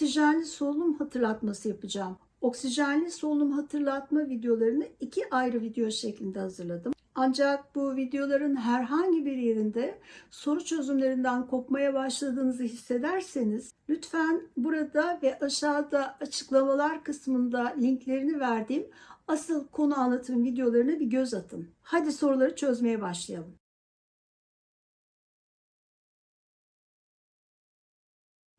oksijenli solunum hatırlatması yapacağım. Oksijenli solunum hatırlatma videolarını iki ayrı video şeklinde hazırladım. Ancak bu videoların herhangi bir yerinde soru çözümlerinden kopmaya başladığınızı hissederseniz lütfen burada ve aşağıda açıklamalar kısmında linklerini verdiğim asıl konu anlatım videolarına bir göz atın. Hadi soruları çözmeye başlayalım.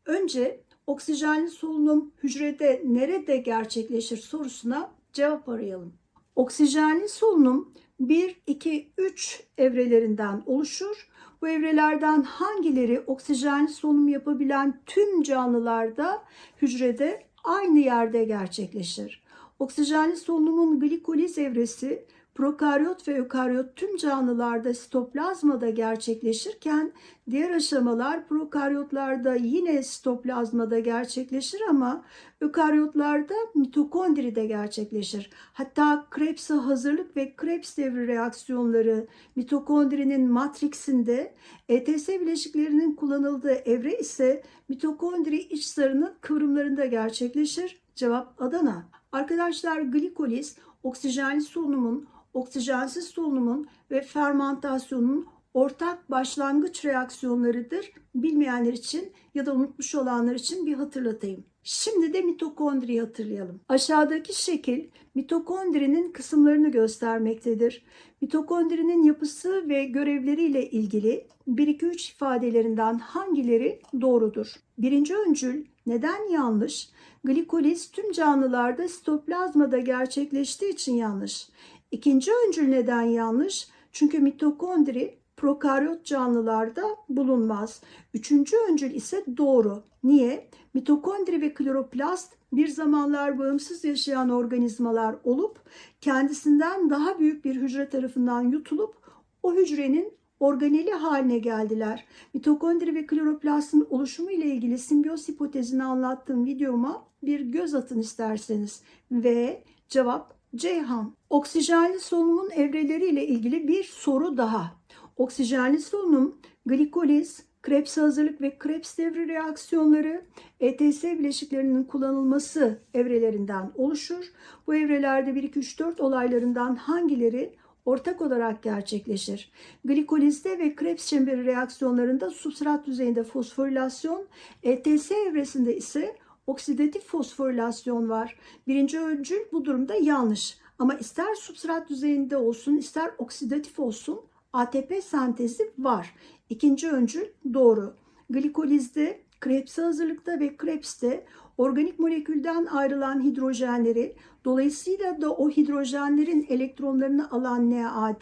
Önce oksijenli solunum hücrede nerede gerçekleşir sorusuna cevap arayalım. Oksijenli solunum 1, 2, 3 evrelerinden oluşur. Bu evrelerden hangileri oksijenli solunum yapabilen tüm canlılarda hücrede aynı yerde gerçekleşir? Oksijenli solunumun glikoliz evresi prokaryot ve ökaryot tüm canlılarda sitoplazmada gerçekleşirken diğer aşamalar prokaryotlarda yine sitoplazmada gerçekleşir ama ökaryotlarda mitokondride gerçekleşir. Hatta Krebs'e hazırlık ve Krebs devri reaksiyonları mitokondrinin matriksinde ETS bileşiklerinin kullanıldığı evre ise mitokondri iç zarının kıvrımlarında gerçekleşir. Cevap Adana. Arkadaşlar glikoliz oksijenli solunumun, oksijensiz solunumun ve fermentasyonun ortak başlangıç reaksiyonlarıdır. Bilmeyenler için ya da unutmuş olanlar için bir hatırlatayım. Şimdi de mitokondriyi hatırlayalım. Aşağıdaki şekil mitokondrinin kısımlarını göstermektedir. Mitokondrinin yapısı ve görevleriyle ilgili 1-2-3 ifadelerinden hangileri doğrudur? Birinci öncül neden yanlış? Glikoliz tüm canlılarda sitoplazmada gerçekleştiği için yanlış. İkinci öncül neden yanlış? Çünkü mitokondri prokaryot canlılarda bulunmaz. Üçüncü öncül ise doğru. Niye? Mitokondri ve kloroplast bir zamanlar bağımsız yaşayan organizmalar olup kendisinden daha büyük bir hücre tarafından yutulup o hücrenin organeli haline geldiler. Mitokondri ve kloroplastın oluşumu ile ilgili simbiyoz hipotezini anlattığım videoma bir göz atın isterseniz. Ve cevap Ceyhan. Oksijenli solunumun evreleri ile ilgili bir soru daha. Oksijenli solunum, glikoliz, Krebs hazırlık ve Krebs devri reaksiyonları ETS bileşiklerinin kullanılması evrelerinden oluşur. Bu evrelerde 1 2 3 4 olaylarından hangileri ortak olarak gerçekleşir. Glikolizde ve Krebs çemberi reaksiyonlarında substrat düzeyinde fosforilasyon, ETS evresinde ise oksidatif fosforilasyon var. Birinci öncül bu durumda yanlış. Ama ister substrat düzeyinde olsun ister oksidatif olsun ATP sentezi var. İkinci öncül doğru. Glikolizde, Krebs hazırlıkta ve Krebs'te organik molekülden ayrılan hidrojenleri dolayısıyla da o hidrojenlerin elektronlarını alan NAD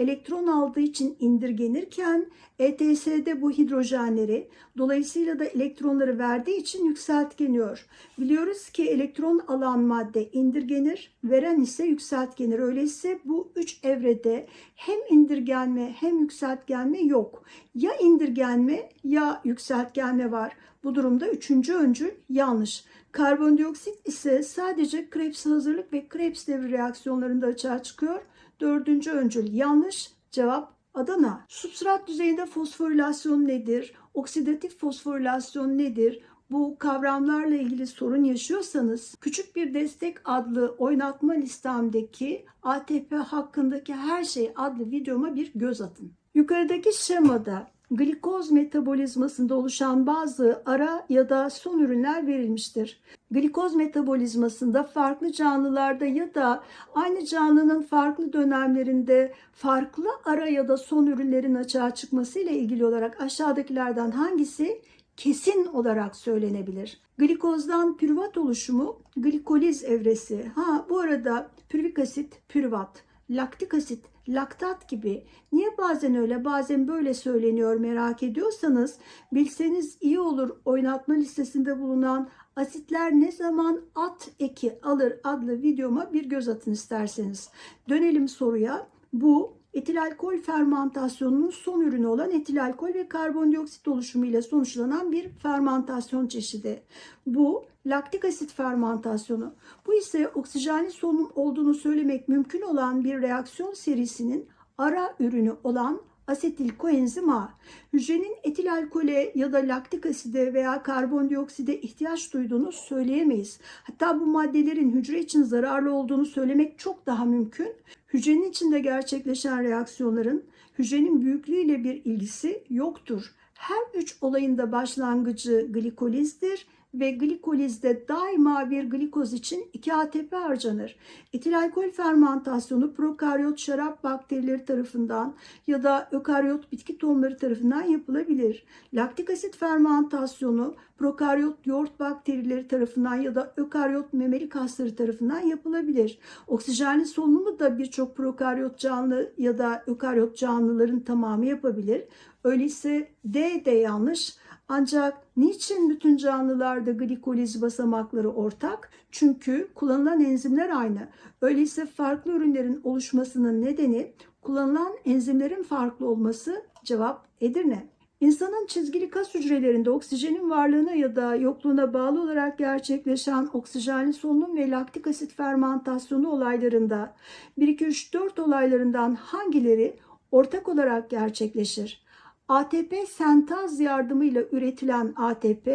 elektron aldığı için indirgenirken ETS'de bu hidrojenleri dolayısıyla da elektronları verdiği için yükseltgeniyor. Biliyoruz ki elektron alan madde indirgenir, veren ise yükseltgenir. Öyleyse bu üç evrede hem indirgenme hem yükseltgenme yok. Ya indirgenme ya yükseltgenme var. Bu durumda üçüncü öncül yanlış. Karbondioksit ise sadece Krebs hazırlık ve Krebs devri reaksiyonlarında açığa çıkıyor. Dördüncü öncül yanlış. Cevap Adana. Substrat düzeyinde fosforilasyon nedir? Oksidatif fosforilasyon nedir? Bu kavramlarla ilgili sorun yaşıyorsanız Küçük Bir Destek adlı oynatma listemdeki ATP hakkındaki her şey adlı videoma bir göz atın. Yukarıdaki şemada glikoz metabolizmasında oluşan bazı ara ya da son ürünler verilmiştir. Glikoz metabolizmasında farklı canlılarda ya da aynı canlının farklı dönemlerinde farklı ara ya da son ürünlerin açığa çıkması ile ilgili olarak aşağıdakilerden hangisi kesin olarak söylenebilir? Glikozdan pürüvat oluşumu glikoliz evresi. Ha bu arada pürvik asit pürüvat, laktik asit laktat gibi. Niye bazen öyle bazen böyle söyleniyor merak ediyorsanız bilseniz iyi olur oynatma listesinde bulunan asitler ne zaman at eki alır adlı videoma bir göz atın isterseniz. Dönelim soruya. Bu etil alkol fermentasyonunun son ürünü olan etil alkol ve karbondioksit oluşumu ile sonuçlanan bir fermentasyon çeşidi. Bu laktik asit fermentasyonu. Bu ise oksijenli solunum olduğunu söylemek mümkün olan bir reaksiyon serisinin ara ürünü olan asetil koenzim A. Hücrenin etil alkole ya da laktik aside veya karbondiokside ihtiyaç duyduğunu söyleyemeyiz. Hatta bu maddelerin hücre için zararlı olduğunu söylemek çok daha mümkün. Hücrenin içinde gerçekleşen reaksiyonların hücrenin büyüklüğüyle bir ilgisi yoktur. Her üç olayında başlangıcı glikolizdir ve glikolizde daima bir glikoz için 2 ATP harcanır. Etil alkol fermentasyonu prokaryot şarap bakterileri tarafından ya da ökaryot bitki tohumları tarafından yapılabilir. Laktik asit fermentasyonu prokaryot yoğurt bakterileri tarafından ya da ökaryot memeli kasları tarafından yapılabilir. Oksijenli solunumu da birçok prokaryot canlı ya da ökaryot canlıların tamamı yapabilir. Öyleyse D de yanlış. Ancak niçin bütün canlılarda glikoliz basamakları ortak? Çünkü kullanılan enzimler aynı. Öyleyse farklı ürünlerin oluşmasının nedeni kullanılan enzimlerin farklı olması cevap Edirne. İnsanın çizgili kas hücrelerinde oksijenin varlığına ya da yokluğuna bağlı olarak gerçekleşen oksijenli solunum ve laktik asit fermentasyonu olaylarında 1 2 3 4 olaylarından hangileri ortak olarak gerçekleşir? ATP sentaz yardımıyla üretilen ATP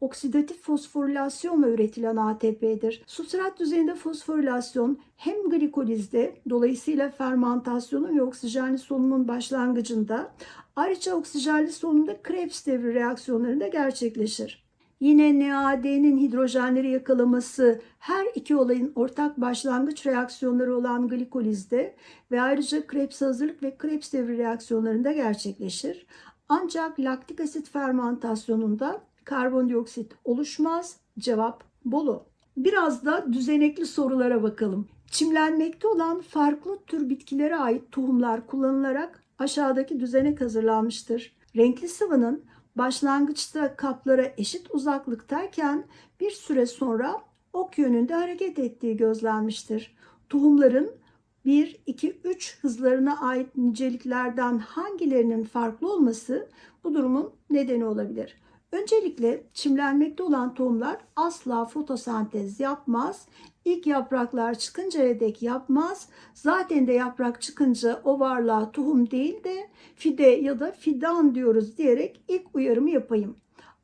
oksidatif fosforilasyonla üretilen ATP'dir. Substrat düzeyinde fosforilasyon hem glikolizde dolayısıyla fermentasyonun ve oksijenli solunumun başlangıcında ayrıca oksijenli solunumda Krebs devri reaksiyonlarında gerçekleşir. Yine NAD'nin hidrojenleri yakalaması her iki olayın ortak başlangıç reaksiyonları olan glikolizde ve ayrıca Krebs hazırlık ve Krebs devri reaksiyonlarında gerçekleşir. Ancak laktik asit fermentasyonunda karbondioksit oluşmaz. Cevap Bolu. Biraz da düzenekli sorulara bakalım. Çimlenmekte olan farklı tür bitkilere ait tohumlar kullanılarak aşağıdaki düzenek hazırlanmıştır. Renkli sıvının başlangıçta kaplara eşit uzaklıktayken bir süre sonra ok yönünde hareket ettiği gözlenmiştir. Tohumların 1, 2, 3 hızlarına ait niceliklerden hangilerinin farklı olması bu durumun nedeni olabilir. Öncelikle çimlenmekte olan tohumlar asla fotosentez yapmaz. İlk yapraklar çıkıncaya dek yapmaz. Zaten de yaprak çıkınca o varlığa tohum değil de fide ya da fidan diyoruz diyerek ilk uyarımı yapayım.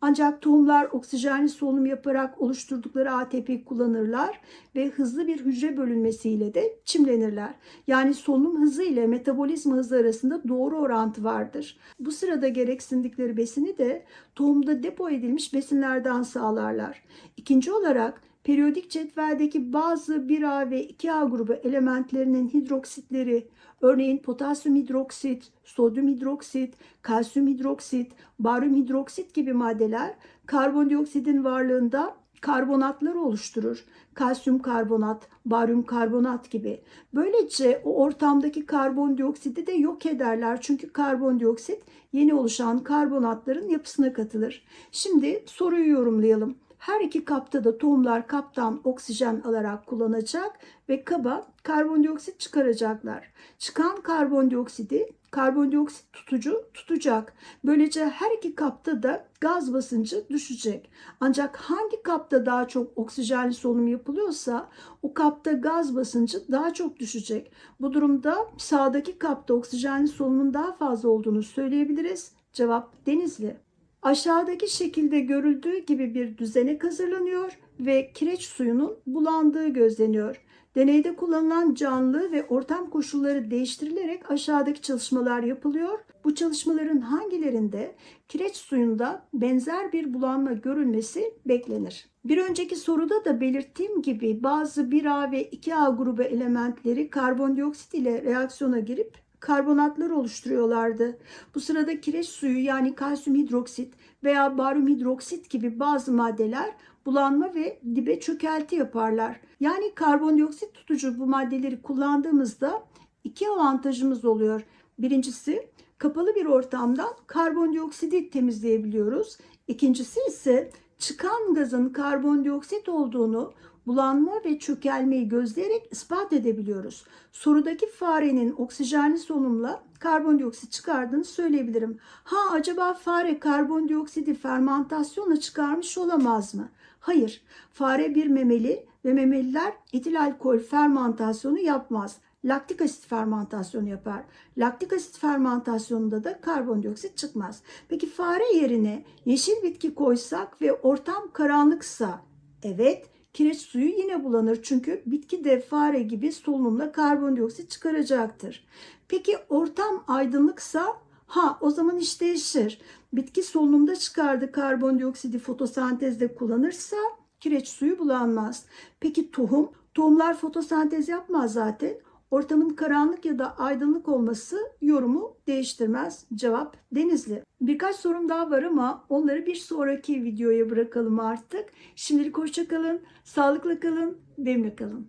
Ancak tohumlar oksijenli solunum yaparak oluşturdukları ATP kullanırlar ve hızlı bir hücre bölünmesiyle de çimlenirler. Yani solunum hızı ile metabolizma hızı arasında doğru orantı vardır. Bu sırada gereksindikleri besini de tohumda depo edilmiş besinlerden sağlarlar. İkinci olarak periyodik cetveldeki bazı 1A ve 2A grubu elementlerinin hidroksitleri, örneğin potasyum hidroksit, sodyum hidroksit, kalsiyum hidroksit, baryum hidroksit gibi maddeler karbondioksidin varlığında karbonatları oluşturur. Kalsiyum karbonat, baryum karbonat gibi. Böylece o ortamdaki karbondioksidi de yok ederler. Çünkü karbondioksit yeni oluşan karbonatların yapısına katılır. Şimdi soruyu yorumlayalım. Her iki kapta da tohumlar kaptan oksijen alarak kullanacak ve kaba karbondioksit çıkaracaklar. Çıkan karbondioksidi karbondioksit tutucu tutacak. Böylece her iki kapta da gaz basıncı düşecek. Ancak hangi kapta daha çok oksijenli solunum yapılıyorsa o kapta gaz basıncı daha çok düşecek. Bu durumda sağdaki kapta oksijenli solunumun daha fazla olduğunu söyleyebiliriz. Cevap Denizli. Aşağıdaki şekilde görüldüğü gibi bir düzenek hazırlanıyor ve kireç suyunun bulandığı gözleniyor. Deneyde kullanılan canlı ve ortam koşulları değiştirilerek aşağıdaki çalışmalar yapılıyor. Bu çalışmaların hangilerinde kireç suyunda benzer bir bulanma görülmesi beklenir. Bir önceki soruda da belirttiğim gibi bazı 1A ve 2A grubu elementleri karbondioksit ile reaksiyona girip karbonatlar oluşturuyorlardı. Bu sırada kireç suyu yani kalsiyum hidroksit veya baryum hidroksit gibi bazı maddeler bulanma ve dibe çökelti yaparlar. Yani karbondioksit tutucu bu maddeleri kullandığımızda iki avantajımız oluyor. Birincisi kapalı bir ortamdan karbondioksidi temizleyebiliyoruz. İkincisi ise çıkan gazın karbondioksit olduğunu bulanma ve çökelmeyi gözleyerek ispat edebiliyoruz. Sorudaki farenin oksijenli solunumla karbondioksit çıkardığını söyleyebilirim. Ha acaba fare karbondioksidi fermentasyonla çıkarmış olamaz mı? Hayır. Fare bir memeli ve memeliler etil alkol fermentasyonu yapmaz. laktik asit fermentasyonu yapar. Laktik asit fermentasyonunda da karbondioksit çıkmaz. Peki fare yerine yeşil bitki koysak ve ortam karanlıksa evet kireç suyu yine bulanır çünkü bitki de fare gibi solunumla karbondioksit çıkaracaktır. Peki ortam aydınlıksa ha o zaman iş değişir. Bitki solunumda çıkardığı karbondioksidi fotosentezde kullanırsa kireç suyu bulanmaz. Peki tohum? Tohumlar fotosentez yapmaz zaten. Ortamın karanlık ya da aydınlık olması yorumu değiştirmez. Cevap Denizli. Birkaç sorum daha var ama onları bir sonraki videoya bırakalım artık. Şimdilik hoşça kalın, sağlıkla kalın, benimle kalın.